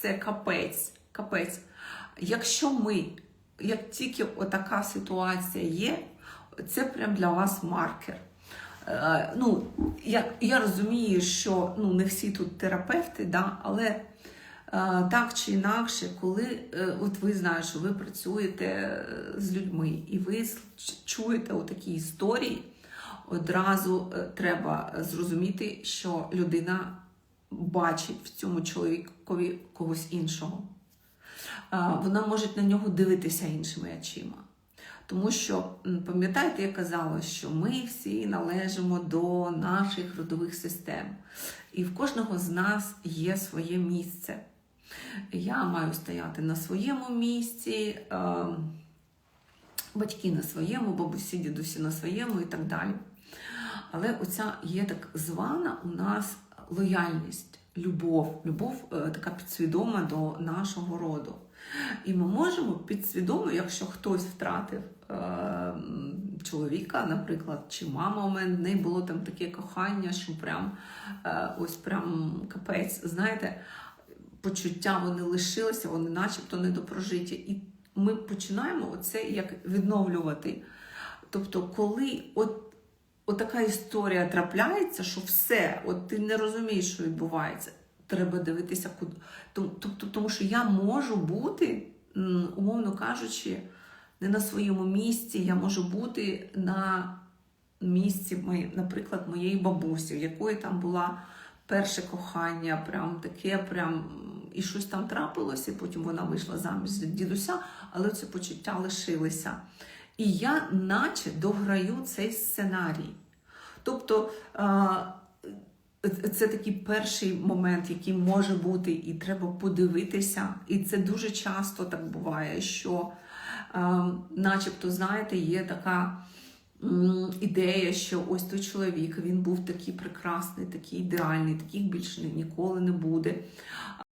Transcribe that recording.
це капець. капець. Якщо ми, як тільки отака ситуація є, це прям для вас маркер. Е, ну, я, я розумію, що ну, не всі тут терапевти, да, але е, так чи інакше, коли е, от ви знаєте, що ви працюєте з людьми і ви чуєте такі історії, одразу треба зрозуміти, що людина бачить в цьому чоловікові когось іншого. Вона може на нього дивитися іншими очима. Тому що, пам'ятаєте, я казала, що ми всі належимо до наших родових систем, і в кожного з нас є своє місце. Я маю стояти на своєму місці, батьки на своєму, бабусі, дідусі на своєму і так далі. Але оця є так звана у нас лояльність, любов, любов е, така підсвідома до нашого роду. І ми можемо підсвідомо, якщо хтось втратив е, чоловіка, наприклад, чи мама у мене в неї було там таке кохання, що прям е, ось прям капець, знаєте, почуття вони лишилися, вони начебто недопрожиті. І ми починаємо оце як відновлювати. Тобто, коли от, от така історія трапляється, що все, от ти не розумієш, що відбувається, треба дивитися, куди. Тобто, тому що я можу бути, умовно кажучи, не на своєму місці, я можу бути на місці, наприклад, моєї бабусі, в якої там була перше кохання, прям таке, прям і щось там трапилося, і потім вона вийшла заміж за дідуся, але це почуття лишилися. І я, наче, дограю цей сценарій. Тобто це такий перший момент, який може бути, і треба подивитися. І це дуже часто так буває, що, е, начебто, знаєте, є така ідея, що ось той чоловік він був такий прекрасний, такий ідеальний, таких більше ніколи не буде.